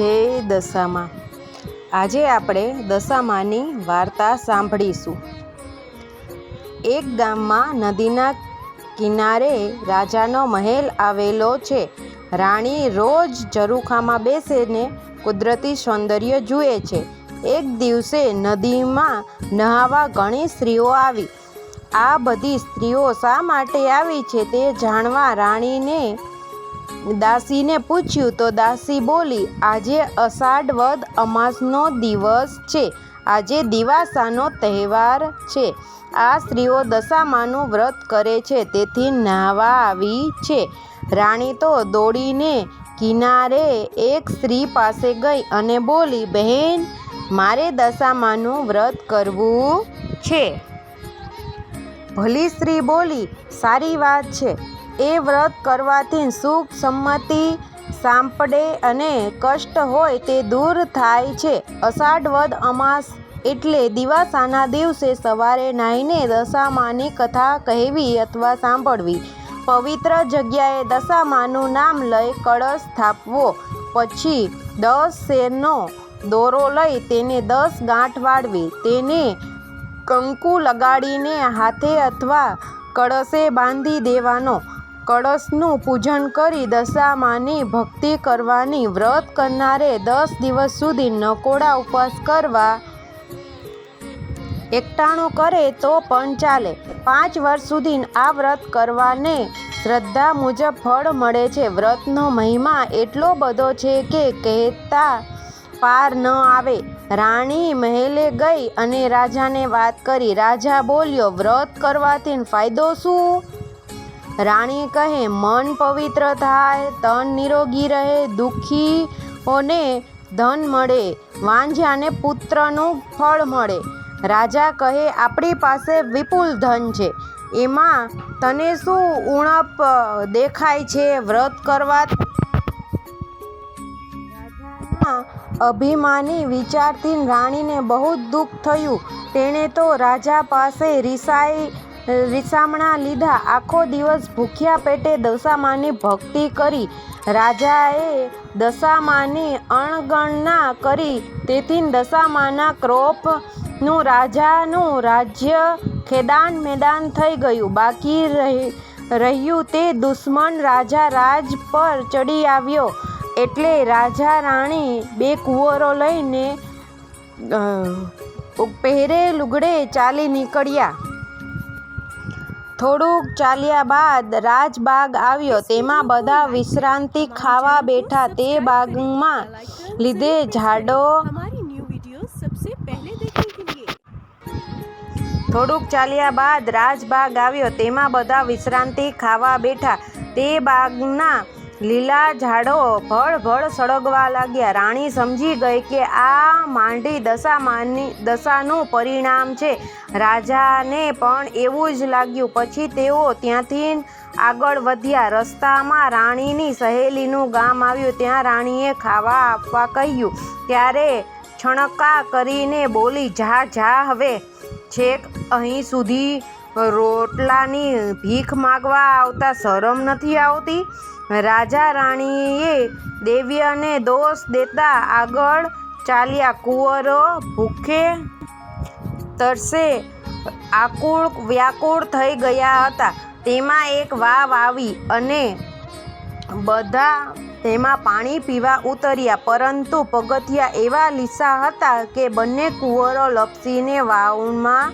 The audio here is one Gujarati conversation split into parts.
જય દશામાં. આજે આપણે દશામાની વાર્તા સાંભળીશું. એક ગામમાં નદીના કિનારે રાજાનો મહેલ આવેલો છે. રાણી રોજ ઝરૂખામાં બેસીને કુદરતી સૌંદર્ય જુએ છે. એક દિવસે નદીમાં નહાવા ઘણી સ્ત્રીઓ આવી. આ બધી સ્ત્રીઓ શા માટે આવી છે તે જાણવા રાણીને દાસીને પૂછ્યું તો દાસી બોલી, આજે અષાઢ વદ અમાસનો દિવસ છે. આજે દિવાસાનો તહેવાર છે. આ સ્ત્રીઓ દશામાનું વ્રત કરે છે, તેથી નાહવા આવી છે. રાણી તો દોડીને કિનારે એક સ્ત્રી પાસે ગઈ અને બોલી, બહેન, મારે દશામાનું વ્રત કરવું છે. ભલી સ્ત્રી બોલી, સારી વાત છે. એ વ્રત કરવાથી સુખ સંમતિ સાંપડે અને કષ્ટ હોય તે દૂર થાય છે. અષાઢ વદ અમાસ એટલે દિવાસાના દિવસે સવારે નાહીને દશામાની કથા કહેવી અથવા સાંભળવી. પવિત્ર જગ્યાએ દશામાનું નામ લઈ કળશ સ્થાપવો પછી દસ શેરનો દોરો લઈ તેને દસ ગાંઠ વાળવી. તેને કંકુ લગાડીને હાથે અથવા કળશે બાંધી દેવાનો. કળશનું પૂજન કરી દશામાની ભક્તિ કરવાની વ્રત કરનારે દસ દિવસ સુધી નકોડા ઉપવાસ કરવા એકટાણું કરે તો પણ ચાલે. પાંચ વર્ષ સુધી આ વ્રત કરવાને શ્રદ્ધા મુજબ ફળ મળે છે. વ્રતનો મહિમા એટલો બધો છે કે કહેતા પાર ન આવે. રાણી મહેલે ગઈ અને રાજાને વાત કરી. રાજા બોલ્યો, વ્રત કરવાથી ફાયદો શું? રાણી કહે, મન પવિત્ર થાય, તન નિરોગી રહે, દુઃખીઓને ધન મળે વાંઝાને પુત્રનું ફળ મળે. રાજા કહે, આપણી પાસે વિપુલ ધન છે. એમાં તને શું ઉણપ દેખાય છે, વ્રત કરવા? અભિમાની વિચારથી રાણીને બહુ દુઃખ થયું. તેણે તો રાજા પાસે રિસાઈ રિસામણા લીધા. આખો દિવસ ભૂખ્યા પેટે દશામાની ભક્તિ કરી. રાજાએ દશામાની અણગણના કરી. તેથી દશામાના ક્રોપનું રાજાનું રાજ્ય ખેદાન મેદાન થઈ ગયું. બાકી રહી, રહ્યું તે દુશ્મન રાજા રાજ પર ચડી આવ્યો. એટલે રાજા રાણી બે કુંવરો લઈને પહેરે લુગડે ચાલી નીકળ્યા. થોડુંક ચાલ્યા બાદ રાજબાગ આવ્યો. તેમાં બધા વિશ્રાંતિ ખાવા બેઠા. તે બાગમાં લીધે ઝાડો થોડુંક ચાલ્યા બાદ રાજબાગ આવ્યો. તેમાં બધા વિશ્રાંતિ ખાવા બેઠા. તે બાગના લીલા ઝાડો ભળભળ સળગવા લાગ્યા. રાણી સમજી ગઈ કે આ માંડી દશામાની, દશાનું પરિણામ છે. રાજાને પણ એવું જ લાગ્યું. પછી તેઓ ત્યાંથી આગળ વધ્યા. રસ્તામાં રાણીની સહેલીનું ગામ આવ્યું. ત્યાં રાણીએ ખાવા આપવા કહ્યું. ત્યારે છણકા કરીને બોલી, જા જા, હવે છેક અહીં સુધી રોટલાની ભીખ માગવા આવતા શરમ નથી આવતી? રાજા રાણીએ દેવ્યને દોષ દેતા આગળ ચાલ્યા. કુંવરો ભૂખે તરસે આકુળ, વ્યાકુળ થઈ ગયા હતા. તેમાં એક વાવ આવી અને બધા તેમાં પાણી પીવા ઉતર્યા. પરંતુ પગથિયા એવા લીસા હતા કે બંને કુંવરો લપસીને વાવમાં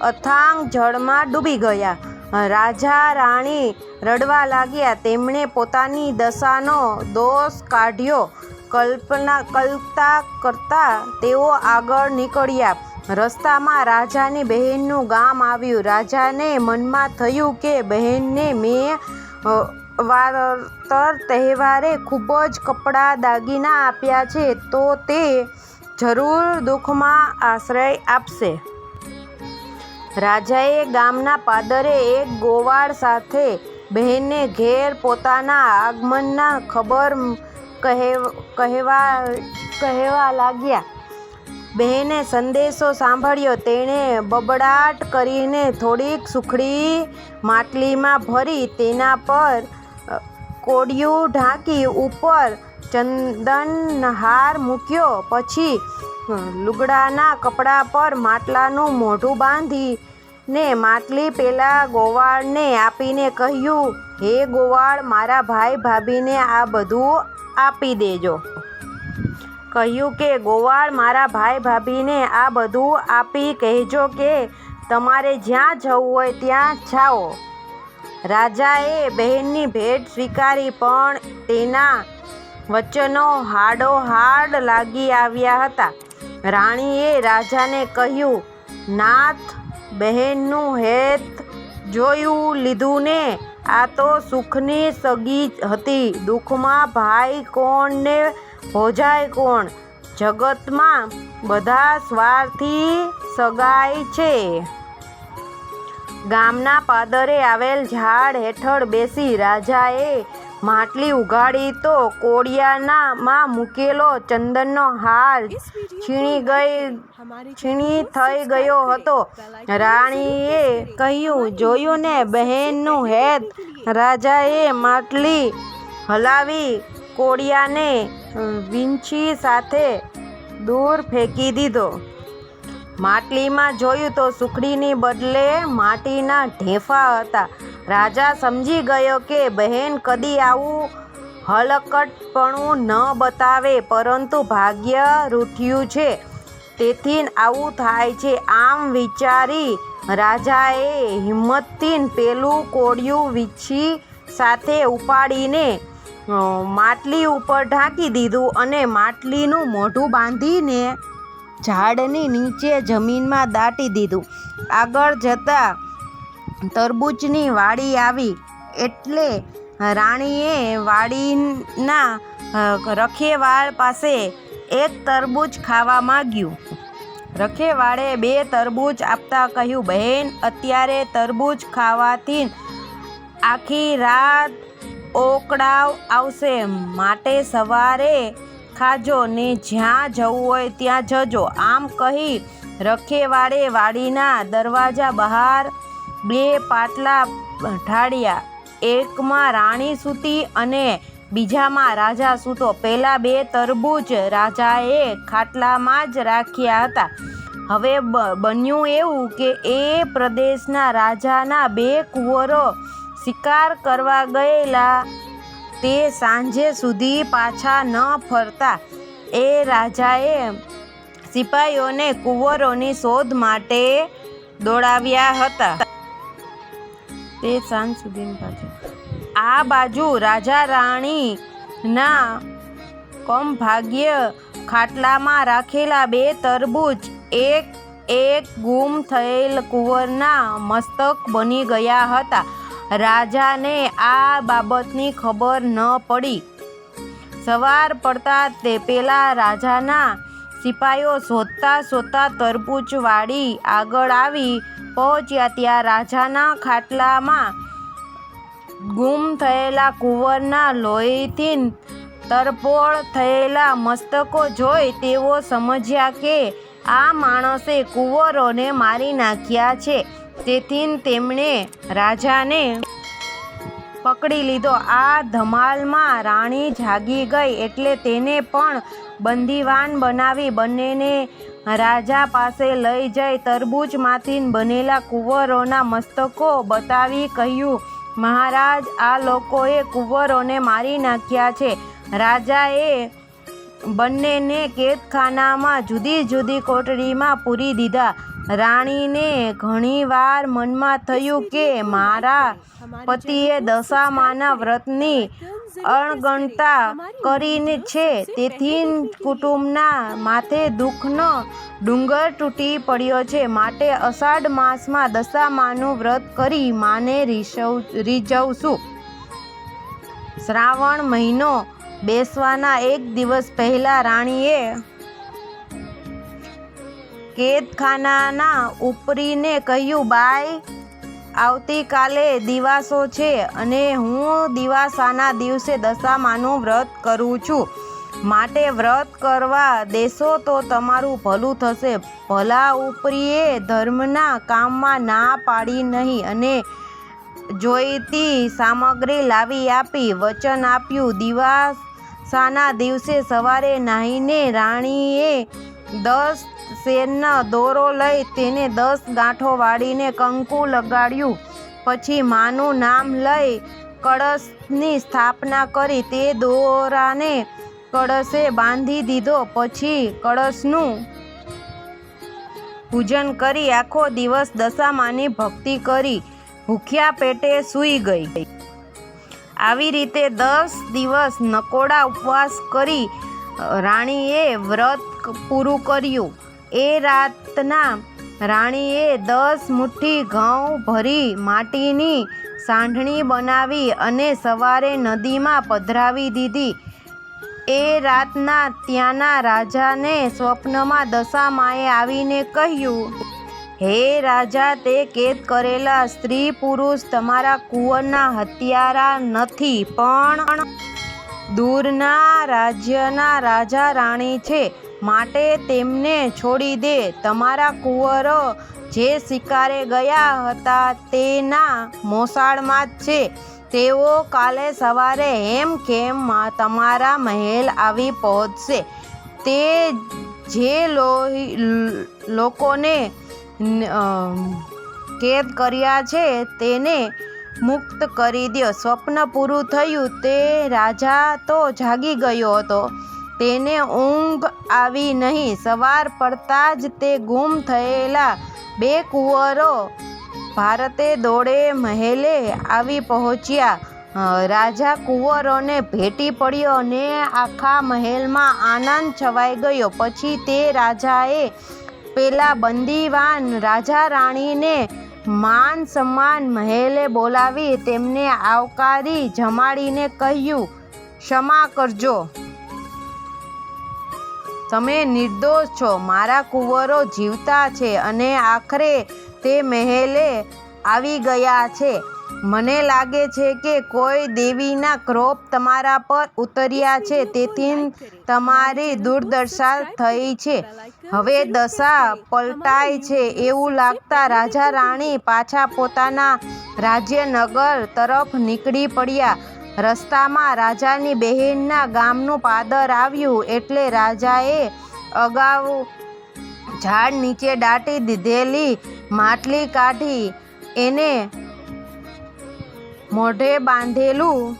અથાંગ જળમાં ડૂબી ગયા. રાજા રાણી રડવા લાગ્યા. તેમણે પોતાની દશાનો દોષ કાઢ્યો. કલ્પના, કલ્પતા કરતા તેઓ આગળ નીકળ્યા. રસ્તામાં રાજાની બહેનનું ગામ આવ્યું. રાજાને મનમાં થયું કે બહેનને મેં વારતર તહેવારે ખૂબ જ કપડાં દાગીના આપ્યા છે, તો તે જરૂર દુઃખમાં આશ્રય આપશે. રાજાએ ગામના પાદરે એક ગોવાળ સાથે બહેનને ઘેર પોતાના આગમનના ખબર કહેવા કહેવા લાગ્યા. બહેને સંદેશો સાંભળ્યો. તેણે બબડાટ કરીને થોડીક સુખડી માટલીમાં ભરી તેના પર કોડિયું ઢાંકી ઉપર ચંદનહાર મૂક્યો. પછી લુગડાના કપડા પર માટલાનું મોઢું બાંધી ને માટલી પેલા ગોવાળને આપીને કહ્યું, હે ગોવાળ, મારા ભાઈ ભાભીને આ બધું આપી દેજો. કહ્યું કે, ગોવાળ, મારા ભાઈ ભાભીને આ બધું આપી કહેજો કે તમારે જ્યાં જવું હોય ત્યાં જાઓ. રાજાએ બહેનની ભેટ સ્વીકારી, પણ તેના વચનો હાડો હાડ લાગી આવ્યા હતા. રાણીએ રાજાને કહ્યું, નાથ બહેનનું હેત જોયું લીધું ને આ તો સુખની સગી હતી. દુઃખમાં ભાઈ કોણ ને ભોજાય કોણ? જગતમાં બધા સ્વાર્થી સગાઈ છે. ગામના પાદરે આવેલ ઝાડ હેઠળ બેસી રાજાએ માટલી ઉઘાડી તો કોડિયાના માં મૂકેલો ચંદનનો હાર છીણી ગઈ છીણી થઈ ગયો હતો. રાણીએ કહ્યું જોયું ને બહેનનું હેત. રાજાએ માટલી હલાવી કોળિયાને વિંછી સાથે દૂર ફેંકી દીધો. માટલીમાં જોયું તો સુખડીની બદલે માટીના ઢેફા હતા. રાજા સમજી ગયો કે બહેન કદી આવું હલકટપણું ન બતાવે, પરંતુ ભાગ્ય રૂઠ્યું છે. તેથી આવું થાય છે. આમ વિચારી રાજાએ હિંમતથી પેલું કોડિયું વીછી સાથે ઉપાડીને માટલી ઉપર ઢાંકી દીધું અને માટલીનું મોઢું બાંધીને ઝાડની નીચે જમીનમાં દાટી દીધું. આગળ જતાં તરબૂચની વાડી આવી. એટલે રાણીએ વાડીના રખેવાળ પાસે એક તરબૂચ ખાવા માગ્યું. રખેવાળે બે તરબૂચ આપતા કહ્યું, બહેન, અત્યારે તરબૂચ ખાવાથી આખી રાત ઓકળાવ આવશે. માટે સવારે ખાજો ને જ્યાં જવું હોય ત્યાં જજો. આમ કહી રખેવાળે વાડીના દરવાજા બહાર બે પાટલા ઢાળ્યા. એકમાં રાણી સૂતી અને બીજામાં રાજા સૂતો. પહેલાં બે તરબૂચ રાજાએ ખાટલામાં જ રાખ્યા હતા. હવે બન્યું એવું કે એ પ્રદેશના રાજાના બે કુંવરો શિકાર કરવા ગયેલા તે સાંજે સુધી પાછા ન ફરતા. એ રાજાએ સિપાહીઓને કુંવરોની શોધ માટે દોડાવ્યા હતા. તે સાંજ સુધી પાછા આ બાજુ રાજા રાણીના કમ ભાગ્ય ખાટલામાં રાખેલા બે તરબૂચ, એક એક ગુમ થયેલ કુંવરના મસ્તક બની ગયા હતા. રાજાને આ બાબતની ખબર ન પડી. સવાર પડતા તે પેલા રાજાના સિપાઈઓ શોધતા શોધતા તરબૂચ વાળી આગળ આવી પહોંચ્યા ત્યાં રાજાના ખાટલામાં ગુમ થયેલા કુંવરના લોહીથી તરપોળ થયેલા મસ્તકો જોઈ તેઓ સમજ્યા કે આ માણસે કુંવરોને મારી નાખ્યા છે. તેથી તેમણે રાજાને પકડી લીધો. આ ધમાલમાં રાણી જાગી ગઈ એટલે તેને પણ બંદીવાન બનાવી બંનેને રાજા પાસે લઈ જઈ. તરબૂચમાંથી બનેલા કુંવરોના મસ્તકો બતાવી કહ્યું, મહારાજ, આ લોકોએ કુંવરોને મારી નાખ્યા છે. રાજાએ બંનેને કેદખાનામાં જુદી જુદી કોટડીમાં પૂરી દીધા. રાણીને ઘણીવાર મનમાં થયું કે મારા પતિએ દશામાના વ્રતની અણગણતા કરીને છે. તેથી કુટુંબના માથે દુઃખનો ડુંગર તૂટી પડ્યો છે. માટે અષાઢ માસમાં દશામાનું વ્રત કરી માને રીઝવ રીઝવશું. શ્રાવણ મહિનો બેસવાના એક દિવસ પહેલાં રાણીએ કેદખાનાના ઉપરીને કહ્યું, બાઈ, આવતીકાલે દિવાસો છે અને હું દિવાસાના દિવસે દશામાનું વ્રત કરું છું. માટે વ્રત કરવા દેશો તો તમારું ભલું થશે. ભલા ઉપરીએ ધર્મના કામમાં ના પાડી નહીં અને જોઈતી સામગ્રી લાવી આપી, વચન આપ્યું. દિવાસાના દિવસે સવારે નાહીને રાણીએ દસ શેરનો દોરો લઈ તેને દસ ગાંઠો વાળીને કંકુ લગાડ્યું. પછી માનું નામ લઈ કળશની સ્થાપના કરી તે દોરાને કળશે બાંધી દીધો. પછી કળશનું પૂજન કરી આખો દિવસ દશામાની ભક્તિ કરી ભૂખ્યા પેટે સૂઈ ગઈ. આવી રીતે દસ દિવસ નકોડા ઉપવાસ કરી રાણીએ વ્રત પૂરું કર્યું. એ રાતના રાણીએ દસ મુઠ્ઠી ઘઉં ભરી માટીની સાંઢણી બનાવી અને સવારે નદીમાં પધરાવી દીધી. એ રાતના ત્યાંના રાજાને સ્વપ્નમાં દશામાએ આવીને કહ્યું, હે રાજા, તે કેદ કરેલા સ્ત્રી પુરુષ તમારા કુંવરના હત્યારા નથી, પણ દૂરના રાજ્યના રાજા રાણી છે. માટે તેમને છોડી દે. તમારા કુંવરો જે શિકારે ગયા હતા તેના મોસાળમાં જ છે. તેઓ કાલે સવારે હેમ ખેમ તમારા મહેલ આવી પહોંચશે. તે જે લોકોને કેદ કર્યા છે તેને મુક્ત કરી દ્યો. સ્વપ્ન પૂરું થયું તે રાજા તો જાગી ગયો હતો. તેને ઊંઘ આવી નહીં. સવાર પડતા જ તે ગુમ થયેલા બે કુંવરો ભારતે દોડે મહેલે આવી પહોંચ્યા. રાજા કુંવરોને ભેટી પડ્યો અને આખા મહેલમાં આનંદ છવાઈ ગયો. પછી તે રાજાએ પેલા બંદીવાન રાજા રાણીને માન સન્માન મહેલે બોલાવી તેમને આવકારી જમાડીને કહ્યું, ક્ષમા કરજો. તમે નિર્દોષ છો. મારા કુંવરો જીવતા છે અને આખરે તે મહેલે આવી ગયા છે. મને લાગે છે કે કોઈ દેવીના ક્રોપ તમારા પર ઉતર્યા છે. તેથી તમારી દુર્દશા થઈ છે. હવે દશા પલટાય છે એવું લાગતા રાજા રાણી પાછા પોતાના રાજ્યનગર તરફ નીકળી પડ્યા. રસ્તામાં રાજાની બહેનના ગામનું પાદર આવ્યું એટલે રાજાએ અગાઉ ઝાડ નીચે દાટી દીધેલી માટલી કાઢી, એને મોઢે બાંધેલું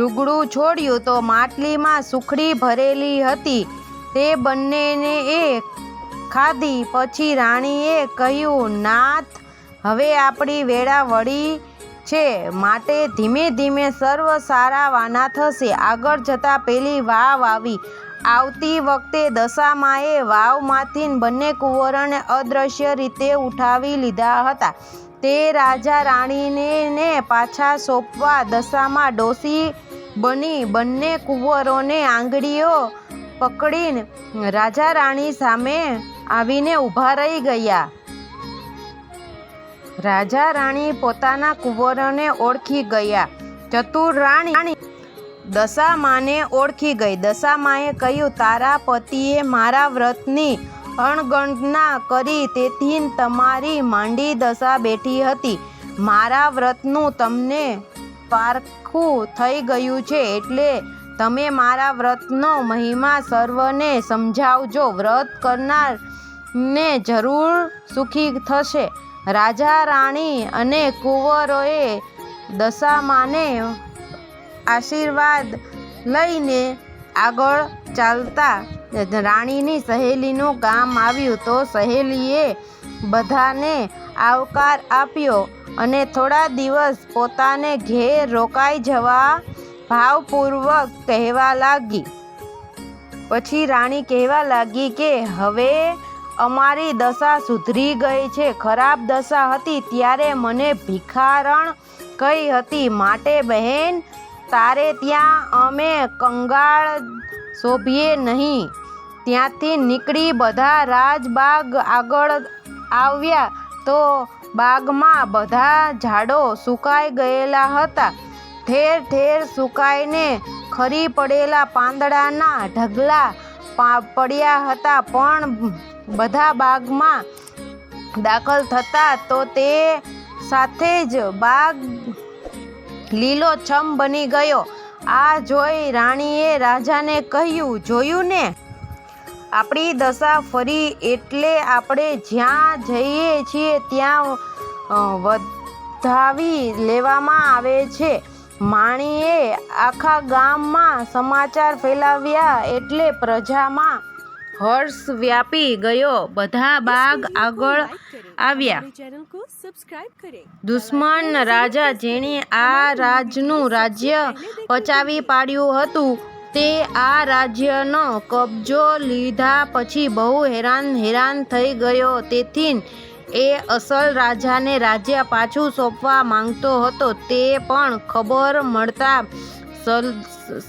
લુગડું છોડ્યું તો માટલીમાં સુખડી ભરેલી હતી. તે બંનેને એ ખાધી. પછી રાણીએ કહ્યું, નાથ, હવે આપણી વેળા વળી છે. માટે ધીમે ધીમે સર્વ સારા વાના થશે. આગળ જતાં પેલી વાવ આવી. આવતી વખતે દશામાએ વાવમાંથી બંને કુંવરોને અદૃશ્ય રીતે ઉઠાવી લીધા હતા. તે રાજા રાણીને પાછા સોંપવા દશામાં ડોસી બની બંને કુંવરોને આંગળીઓ પકડીને રાજા રાણી સામે આવીને ઊભા રહી ગયા. રાજા રાણી પોતાના કુંવરોને ઓળખી ગયા. ચતુર રાણી દશામાને ઓળખી ગઈ. દશામાએ કહ્યું, તારા પતિએ મારા વ્રતની અણગણના કરી તેથી તમારી માંડી દશા બેઠી હતી. મારા વ્રતનું તમને પારખું થઈ ગયું છે એટલે તમે મારા વ્રતનો મહિમા સર્વને સમજાવજો. વ્રત કરનાર ને જરૂર સુખી થશે. રાજા રાણી અને કુંવરોએ દશામાને આશીર્વાદ લઈને આગળ ચાલતા. રાણીની સહેલીનું ગામ આવ્યું તો સહેલીએ બધાને આવકાર આપ્યો અને થોડા દિવસ પોતાને ઘેર રોકાઈ જવા ભાવપૂર્વક કહેવા લાગી. પછી રાણી કહેવા લાગી કે હવે અમારી દશા સુધરી ગઈ છે. ખરાબ દશા હતી ત્યારે મને ભિખારણ કહી હતી? માટે બહેન, તારે ત્યાં અમે કંગાળ શોભીએ નહીં. ત્યાંથી નીકળી બધા રાજબાગ આગળ આવ્યા તો બાગમાં બધા ઝાડો સુકાઈ ગયેલા હતા. ઠેર ઠેર સુકાઈને ખરી પડેલા પાંદડાના ઢગલા પડ્યા હતા. પણ બધા બાગમાં દાખલ થતા તો તે સાથે જ બાગ લીલો છમ બની ગયો. આ જોઈ રાણીએ રાજાને કહ્યું, જોયું ને? આપણી દશા ફરી એટલે આપણે જ્યાં જઈએ છીએ ત્યાં વધાવી લેવામાં આવે છે. માણીએ આખા ગામમાં સમાચાર ફેલાવ્યા એટલે પ્રજામાં હર્ષ વ્યાપી ગયો. બધા બાગ આગળ આવ્યા. દુશ્મન રાજા જેણે આ રાજનું રાજ્ય પચાવી પાડ્યું હતું. તે આ રાજ્યનો કબજો લીધા પછી બહુ હેરાન હેરાન થઈ ગયો. તેથી એ અસલ રાજાને રાજ્ય પાછું સોંપવા માંગતો હતો. તે પણ ખબર મળતા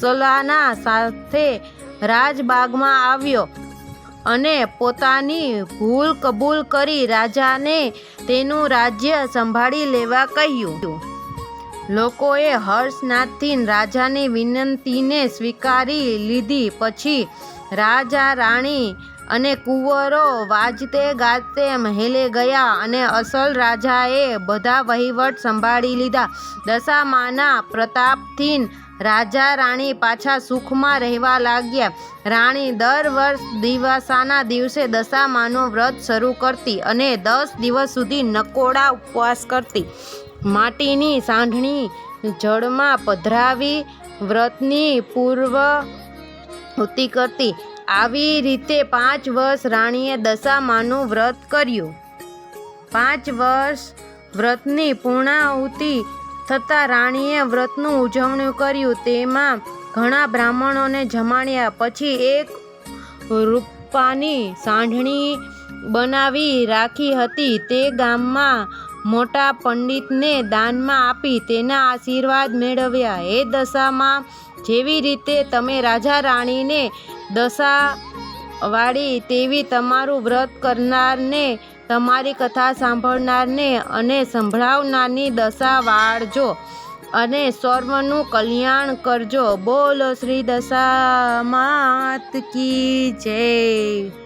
સલાના સાથે રાજબાગમાં આવ્યો. અને પોતાની ભૂલ કબૂલ કરી રાજાને તેનું રાજ્ય સંભાળી લેવા કહ્યું. લોકોએ હર્ષનાથથી રાજાની વિનંતીને સ્વીકારી લીધી. પછી રાજા, રાણી અને કુંવરો વાજતે ગાજતે મહેલે ગયા અને અસલ રાજાએ બધા વહીવટ સંભાળી લીધા. દશામાના પ્રતાપથી રાજા રાણી પાછા સુખમાં રહેવા લાગ્યા. રાણી દર વર્ષ દિવાસાના દિવસે દશામાનું વ્રત શરૂ કરતી અને દસ દિવસ સુધી નકોડા ઉપવાસ કરતી. માટીની સાંઢણી જળમાં પધરાવી વ્રતની પૂર્વ ઉતિ કરતી. આવી રીતે પાંચ વર્ષ રાણીએ દશામાનું વ્રત કર્યું. પાંચ વર્ષ વ્રતની પૂર્ણાહુતિ થતાં રાણીએ વ્રતનું ઉજવણી કર્યું. તેમાં ઘણા બ્રાહ્મણોને જમાડ્યા. પછી એક રૂપાની સાંઢણી બનાવી રાખી હતી. તે ગામમાં મોટા પંડિતને દાનમાં આપી તેના આશીર્વાદ મેળવ્યા. એ દશામાં જેવી રીતે તમે રાજા રાણીને દશા વાળી તેવી તમારું વ્રત કરનારને તમારી કથા સાંભળનારને અને સંભળાવનારની દશા વાળજો અને સર્વનું કલ્યાણ કરજો. બોલો શ્રી દશા માત કી જય.